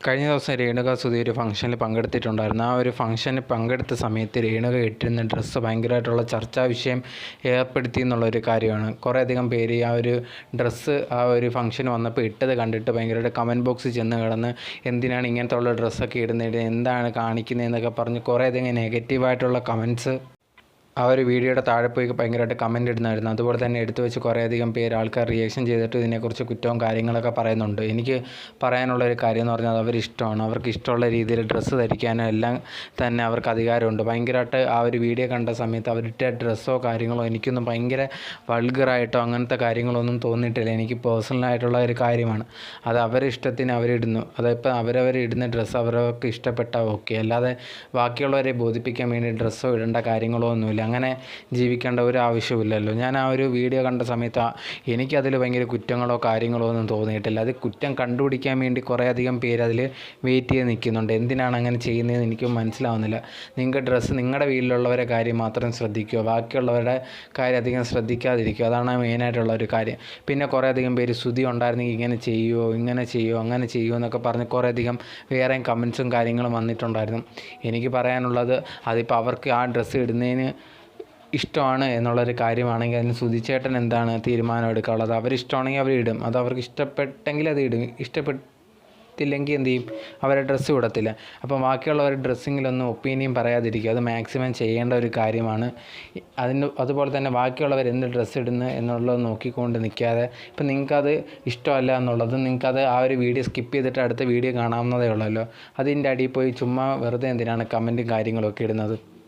കഴിഞ്ഞ ദിവസം രേണുക സുധി ഒരു ഫംഗ്ഷനിൽ പങ്കെടുത്തിട്ടുണ്ടായിരുന്നു. ആ ഒരു ഫംഗ്ഷനിൽ പങ്കെടുത്ത സമയത്ത് രേണുക ഇട്ടിരുന്ന ഡ്രസ്സ് ഭയങ്കരമായിട്ടുള്ള ചർച്ചാ വിഷയം ഏർപ്പെടുത്തി എന്നുള്ളൊരു കാര്യമാണ്. കുറേയധികം പേര് ആ ഒരു ഡ്രസ്സ് ആ ഒരു ഫംഗ്ഷന് വന്നപ്പോൾ ഇട്ടത് കണ്ടിട്ട് ഭയങ്കരമായിട്ട് കമന്റ് ബോക്സിൽ ചെന്ന് കിടന്ന് എന്തിനാണ് ഇങ്ങനത്തെ ഉള്ള ഡ്രസ്സൊക്കെ ഇടുന്നത്? എന്താണ് കാണിക്കുന്നത് എന്നൊക്കെ പറഞ്ഞ് കുറേയധികം നെഗറ്റീവായിട്ടുള്ള കമന്റ്സ് ആ ഒരു വീഡിയോയുടെ താഴെ പോയി ഭയങ്കരമായിട്ട് കമന്റ് ഇടുന്നായിരുന്നു അതുപോലെ തന്നെ എടുത്തു വെച്ച് കുറേയധികം പേര് ആൾക്കാർ റിയാക്ഷൻ ചെയ്തിട്ട് ഇതിനെക്കുറിച്ച് കുറ്റവും കാര്യങ്ങളൊക്കെ പറയുന്നുണ്ട്. എനിക്ക് പറയാനുള്ള ഒരു കാര്യം എന്ന് പറഞ്ഞാൽ അവരിഷ്ടമാണ്. അവർക്ക് ഇഷ്ടമുള്ള രീതിയിൽ ഡ്രസ്സ് ധരിക്കാനും എല്ലാം തന്നെ അവർക്ക് അധികാരമുണ്ട്. ഭയങ്കരമായിട്ട് ആ ഒരു വീഡിയോ കണ്ട സമയത്ത് അവരുടെ ഡ്രസ്സോ കാര്യങ്ങളോ എനിക്കൊന്നും ഭയങ്കര വൾഗറായിട്ടോ അങ്ങനത്തെ കാര്യങ്ങളൊന്നും തോന്നിയിട്ടില്ല. എനിക്ക് പേഴ്സണലായിട്ടുള്ള ഒരു കാര്യമാണ്. അത് അവരുടെ ഇഷ്ടത്തിന് അവരിടുന്നു അതിപ്പോൾ അവരവർ ഇടുന്ന ഡ്രസ്സ് അവരവർക്ക് ഇഷ്ടപ്പെട്ടാൽ ഓക്കെ അല്ലാതെ ബാക്കിയുള്ളവരെ ബോധിപ്പിക്കാൻ വേണ്ടി ഡ്രസ്സോ ഇടേണ്ട കാര്യങ്ങളോ ഒന്നുമില്ല. അങ്ങനെ ജീവിക്കേണ്ട ഒരു ആവശ്യമില്ലല്ലോ ഞാൻ ആ ഒരു വീഡിയോ കണ്ട സമയത്ത് എനിക്കതിൽ ഭയങ്കര കുറ്റങ്ങളോ കാര്യങ്ങളോ ഒന്നും തോന്നിയിട്ടില്ല. അത് കുറ്റം കണ്ടുപിടിക്കാൻ വേണ്ടി കുറേയധികം പേര് അതിൽ വെയിറ്റ് ചെയ്ത് നിൽക്കുന്നുണ്ട്. എന്തിനാണ് അങ്ങനെ ചെയ്യുന്നതെന്ന് എനിക്ക് മനസ്സിലാവുന്നില്ല. നിങ്ങൾക്ക് ഡ്രസ്സ് നിങ്ങളുടെ വീട്ടിലുള്ളവരെ കാര്യം മാത്രം ശ്രദ്ധിക്കുക. ബാക്കിയുള്ളവരുടെ കാര്യം അധികം ശ്രദ്ധിക്കാതിരിക്കുക. അതാണ് മെയിനായിട്ടുള്ള ഒരു കാര്യം. പിന്നെ കുറേയധികം പേര് ശ്രുതി ഉണ്ടായിരുന്നെങ്കിൽ ഇങ്ങനെ ചെയ്യുമോ ഇങ്ങനെ ചെയ്യുമോ അങ്ങനെ ചെയ്യുമോ എന്നൊക്കെ പറഞ്ഞ് കുറേയധികം വേറെ കമൻസും കാര്യങ്ങളും വന്നിട്ടുണ്ടായിരുന്നു. എനിക്ക് പറയാനുള്ളത് അതിപ്പോൾ അവർക്ക് ആ ഡ്രസ്സ് ഇടുന്നതിന് ഇഷ്ടമാണ് എന്നുള്ളൊരു കാര്യമാണെങ്കിൽ അതിന് സുധിച്ചേട്ടൻ എന്താണ് തീരുമാനം എടുക്കാനുള്ളത്? അവരിഷ്ടമാണെങ്കിൽ അവരിടും അത് അവർക്ക് ഇഷ്ടപ്പെട്ടെങ്കിൽ അത് ഇടും. ഇഷ്ടപ്പെട്ടില്ലെങ്കിൽ എന്ത് ചെയ്യും? അവരെ ഡ്രസ്സ് വിടത്തില്ല. അപ്പം ബാക്കിയുള്ളവർ ഡ്രസ്സിങ്ങിലൊന്നും ഒപ്പീനിയൻ പറയാതിരിക്കുക. അത് മാക്സിമം ചെയ്യേണ്ട ഒരു കാര്യമാണ്. അതിന് അതുപോലെ തന്നെ ബാക്കിയുള്ളവർ എന്ത് ഡ്രസ്സ് ഇടുന്നു എന്നുള്ളത് നോക്കിക്കൊണ്ട് നിൽക്കാതെ ഇപ്പം നിങ്ങൾക്കത് ഇഷ്ടമല്ല എന്നുള്ളത് നിങ്ങൾക്കത് ആ ഒരു വീഡിയോ സ്കിപ്പ് ചെയ്തിട്ട് അടുത്ത വീഡിയോ കാണാവുന്നതേ ഉള്ളല്ലോ. അതിന്റെ അടിയിൽ പോയി ചുമ്മാ വെറുതെ എന്തിനാണ് കമന്റും കാര്യങ്ങളൊക്കെ ഇടുന്നത്?